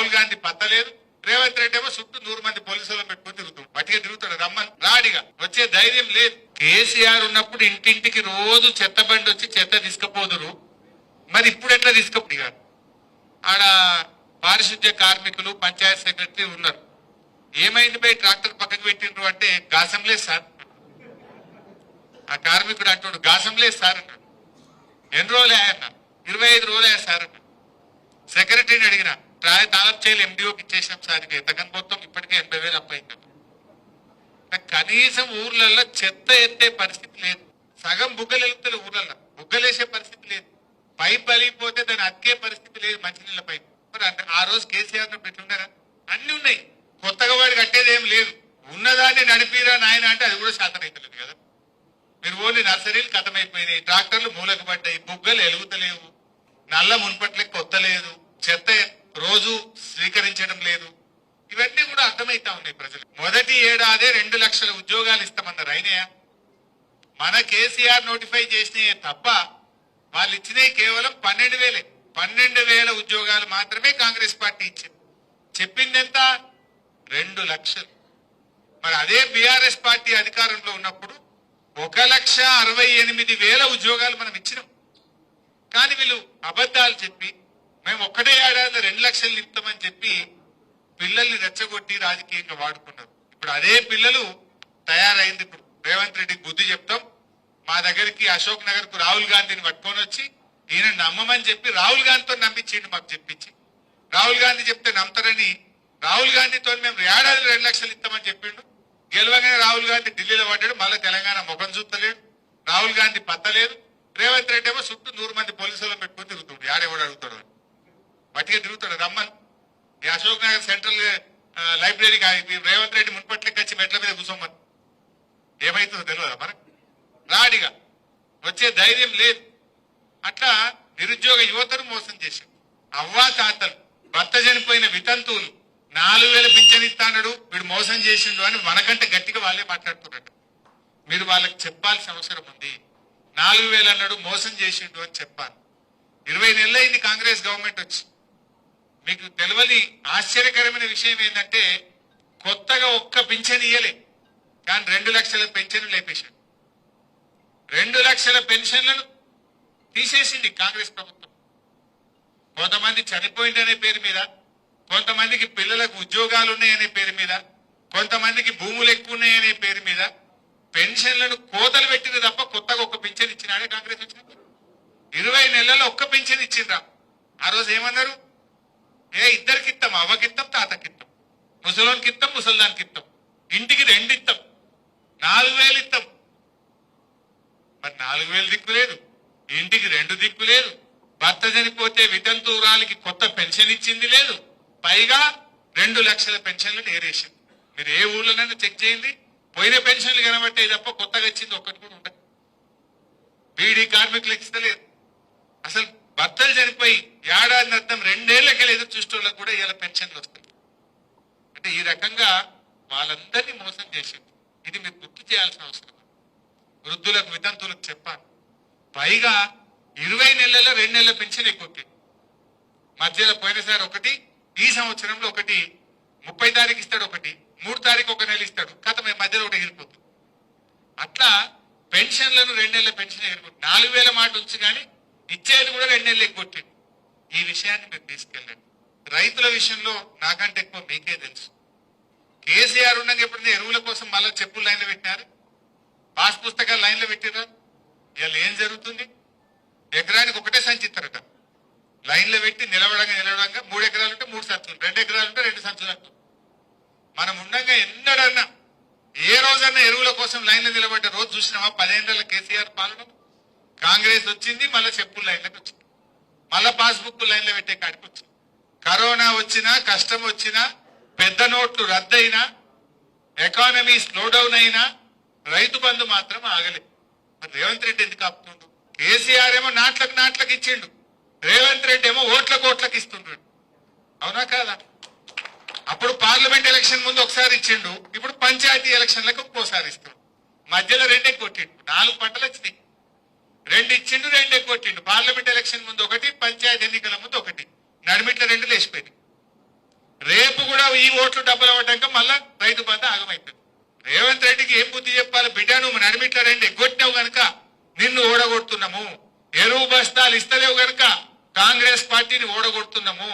రాహుల్ గాంధీ పత్తలేదు రేవంత్ రెడ్డి ఏమో చుట్టూ నూరు మంది పోలీసులు పెట్టుకుని తిరుగుతాడు. పట్టిగా తిరుగుతాడు. రమ్మని. రాడిగా. వచ్చే ధైర్యం లేదు. కేసీఆర్ ఉన్నప్పుడు ఇంటింటికి రోజు చెత్త బండి వచ్చి చెత్త తీసుకుపోదురు. మరి ఇప్పుడు ఎట్లా తీసుకపోయి ఆడ పారిశుద్ధ్య కార్మికులు పంచాయత్ సెక్రటరీ ఉన్నారు. ఏమైంది పోయి ట్రాక్టర్ పక్కకు పెట్టిండ్రు అంటే గాసం లేదు సార్. ఆ కార్మికుడు అంటాడు గాసం లేదు సార్ అన్నాడు ఎన్ని రోజులు అన్న? ఇరవై ఐదు రోజులు అయ్యా సార్ అన్నాడు సెక్రటరీని అడిగినా ట్రాయ్ తాలప్ చేయాలి. ఎండిఓకి ఇచ్చేసాం సార్ ఇక. ఎంతకని మొత్తం ఇప్పటికే ఎనభై వేలు అప్పయింది కనీసం ఊర్లలో చెత్త ఎత్తే పరిస్థితి లేదు. సగం బుగ్గలు వెళ్తారు ఊర్లలో బుగ్గలేసే పరిస్థితి లేదు. పైప్ పలిగిపోతే దాన్ని అక్కే పరిస్థితి లేదు మంచినీళ్ళ పైప్. మరి అంటే ఆ రోజు కేసీఆర్ పెట్టి అన్ని ఉన్నాయి. కొత్తగా వాడు కట్టేది ఏం లేదు. ఉన్నదాన్ని నడిపిరా నాయన అంటే అది కూడా శాతం అవుతలేదు కదా. మీరు ఓన్లీ నర్సరీలు కథమైపోయినాయి. ట్రాక్టర్లు మూలకు పడ్డాయి బుగ్గలు ఎలుగుతలేవు. నల్ల మున్పట్లకి కొత్త లేదు చెత్త రోజు స్వీకరించడం లేదు. ఇవన్నీ కూడా అర్థమైతా ఉన్నాయి ప్రజలు. మొదటి ఏడాదే రెండు లక్షల ఉద్యోగాలు ఇస్తామన్నారు అయినాయా? మన కేసీఆర్ నోటిఫై చేసినాయే తప్ప వాళ్ళు ఇచ్చినవి కేవలం పన్నెండు వేలే. పన్నెండు వేల ఉద్యోగాలు మాత్రమే కాంగ్రెస్ పార్టీ ఇచ్చింది. చెప్పింది ఎంత రెండు లక్షలు. మరి అదే బీఆర్ఎస్ పార్టీ అధికారంలో ఉన్నప్పుడు ఒక లక్ష అరవై ఎనిమిది వేల ఉద్యోగాలు మనం ఇచ్చినాం. కానీ వీళ్ళు అబద్ధాలు చెప్పి మేము ఒక్కటే ఏడాదిలో రెండు లక్షలు ఇస్తామని చెప్పి పిల్లల్ని రెచ్చగొట్టి రాజకీయంగా వాడుకున్నారు. ఇప్పుడు అదే పిల్లలు తయారైంది. ఇప్పుడు రేవంత్ రెడ్డికి బుద్ధి చెప్తాం. మా దగ్గరికి అశోక్ నగర్కు రాహుల్ గాంధీని పట్టుకొని వచ్చి ఈయన నమ్మమని చెప్పి రాహుల్ గాంధీతో నమ్మించిండు మాకు చెప్పించి. రాహుల్ గాంధీ చెప్తే నమ్ముతారని రాహుల్ గాంధీతో మేము ఏడాది రెండు లక్షలు ఇస్తామని చెప్పిండు. గెలవగానే రాహుల్ గాంధీ ఢిల్లీలో పడ్డాడు. మళ్ళీ తెలంగాణ ముఖం చూస్తలేడు. రాహుల్ గాంధీ పత్తలేదు. రేవంత్ రెడ్డి ఏమో చుట్టూ నూరు మంది పోలీసులను పెట్టుకుని తిరుగుతుండు ఆడేవాడు అడుగుతాడు అని. తిరుగుతాడు రమ్మని. ఈ అశోక్ నగర్ సెంట్రల్ లైబ్రరీకి రేవంత్ రెడ్డి మున్పట్లకి వచ్చి మెట్ల మీద కూర్చోమని. ఏమైతుందో తెలియదా మరి రాడిగా. వచ్చే ధైర్యం లేదు. అట్లా నిరుద్యోగ యువతను మోసం చేశారు అవ్వా తాతలు భర్త చనిపోయిన వితంతువులు నాలుగు వేల పింఛన్ ఇస్తాడు వీడు మోసం చేసిండు అని మనకంటే గట్టిగా వాళ్ళే మాట్లాడుతున్నట్టు మీరు వాళ్ళకి చెప్పాల్సిన అవసరం ఉంది. నాలుగు వేలు అన్నాడు మోసం చేసిండు అని చెప్పాలి ఇరవై నెలలైంది కాంగ్రెస్ గవర్నమెంట్ వచ్చి. మీకు తెలియని ఆశ్చర్యకరమైన విషయం ఏంటంటే కొత్తగా ఒక్క పింఛన్ ఇయ్యలే. కానీ రెండు లక్షల పెన్షన్ లేపేశాడు రెండు లక్షల పెన్షన్లను తీసేసింది కాంగ్రెస్ ప్రభుత్వం. కొంతమంది చనిపోయిందనే పేరు మీద కొంతమందికి పిల్లలకు ఉద్యోగాలు ఉన్నాయనే పేరు మీద కొంతమందికి భూములు ఎక్కువ ఉన్నాయనే పేరు మీద పెన్షన్లను కోతలు పెట్టింది తప్ప కొత్తగా ఒక్క పెన్షన్ ఇచ్చినాడే కాంగ్రెస్ వచ్చినప్పుడు. ఇరవై నెలల్లో ఒక్క పెన్షన్ ఇచ్చిండ్రా. ఆ రోజు ఏమన్నారు? ఏ ఇద్దరికిత్తం అవ్వకిత్తం తాతకిత్తం. తాతకిత్తాం ముసలోనికి ఇస్తాం ఇంటికి రెండు ఇత్తం నాలుగు వేలు ఇత్తం మరి నాలుగు వేలు దిక్కు లేదు. ఇంటికి రెండు దిక్కు లేదు. భర్త చనిపోతే వితంతువురాలికి కొత్త పెన్షన్ ఇచ్చింది లేదు. పైగా రెండు లక్షల పెన్షన్లు నేరేసింది. మీరు ఏ ఊర్లోనైనా చెక్ చేయండి. పోయిన పెన్షన్లు కనబట్టే తప్ప కొత్తగా ఇచ్చింది ఒక్కటి కూడా ఉండదు. బీడీ కార్మికులకు ఇస్తలేదు. అసలు భర్తలు చనిపోయి ఏడాది అర్థం రెండేళ్ళకెళ్ళి ఎదురు చూసేవాళ్ళకి కూడా ఇలా పెన్షన్లు వస్తాయి. అంటే ఈ రకంగా వాళ్ళందరినీ మోసం చేసింది. ఇది మీరు గుర్తు చేయాల్సిన అవసరం. వృద్ధులకు వితంతులకు చెప్పాను పైగా ఇరవై నెలల్లో రెండు నెలల పెన్షన్ ఎక్కువ మధ్యలో పోయినసారి ఒకటి ఈ సంవత్సరంలో ఒకటి ముప్పై తారీఖు ఇస్తాడు ఒకటి మూడు తారీఖు ఒక నెల ఇస్తాడు. కథ మేము మధ్యలో ఒకటి ఎగిరిపోతుంది అట్లా పెన్షన్లను రెండు నెలల పెన్షన్ ఎగిరిపోతుంది నాలుగు వేల మాట ఉంచు కానీ ఇచ్చేది కూడా రెండు నెలలు ఎగ్గొట్టింది ఈ విషయాన్ని మీరు తీసుకెళ్ళండి. రైతుల విషయంలో నాకంటే ఎక్కువ మీకే తెలుసు. కేసీఆర్ ఉండగా ఎప్పుడైనా ఎరువుల కోసం మళ్ళీ చెప్పులు లైన్లో పెట్టినారు? పాస్ పుస్తకాలు లైన్లో పెట్టినారు ఇవాళ ఏం జరుగుతుంది? ఎకరానికి ఒకటే సంచి లైన్లో పెట్టి నిలవడంగా నిలవడంగా మూడు ఎకరాలు ఉంటే మూడు సంచులు రెండు ఎకరాలు ఉంటే రెండు సంచులు అంటారు. మనం ఉండగా ఎన్నడన్నా ఏ రోజన్నా ఎరువుల కోసం లైన్లో నిలబడ్డ రోజు చూసినామా? పదేళ్ళ కేసీఆర్ పాలన? కాంగ్రెస్ వచ్చింది మళ్ళీ చెప్పులు లైన్లోకి వచ్చింది. మళ్ళా పాస్బుక్ లైన్లో పెట్టే కాడికి వచ్చింది. కరోనా వచ్చినా కష్టం వచ్చినా పెద్ద నోట్లు రద్దయినా ఎకానమీ స్లో డౌన్ అయినా రైతు బంధు మాత్రం ఆగలేదు. మరి రేవంత్ రెడ్డి ఎందుకు ఆపుతుండు? కేసీఆర్ ఏమో నాట్లకు నాట్లకు ఇచ్చిండు. రేవంత్ రెడ్డి ఏమో ఓట్లకు ఓట్లకు ఇస్తుండ్రు అవునా కాదా? అప్పుడు పార్లమెంట్ ఎలక్షన్ ముందు ఒకసారి ఇచ్చిండు. ఇప్పుడు పంచాయతీ ఎలక్షన్లకు ఇంకోసారి ఇస్తుండు. మధ్యలో రెండే కొట్టిండు. నాలుగు పంటలు వచ్చినాయి. రెండు ఇచ్చిండు రెండే కొట్టిండు పార్లమెంట్ ఎలక్షన్ ముందు ఒకటి పంచాయతీ ఎన్నికల ముందు ఒకటి. నడిమిట్ల రెండు లేచిపోయింది ఈ ఓట్లు డబ్బులు అవ్వటాక మళ్ళా రైతు బంధ ఆగమైపోయింది రేవంత్ రెడ్డికి ఏం బుద్ధి చెప్పాలి? బిడ్డ నువ్వు నడిమిట్ల రెండు ఎగ్గొట్టినావు గనక నిన్ను ఓడగొడుతున్నాము. ఎరువు బస్తాలు ఇస్తలేవు గనుక కాంగ్రెస్ పార్టీని ఓడగొడుతున్నాము.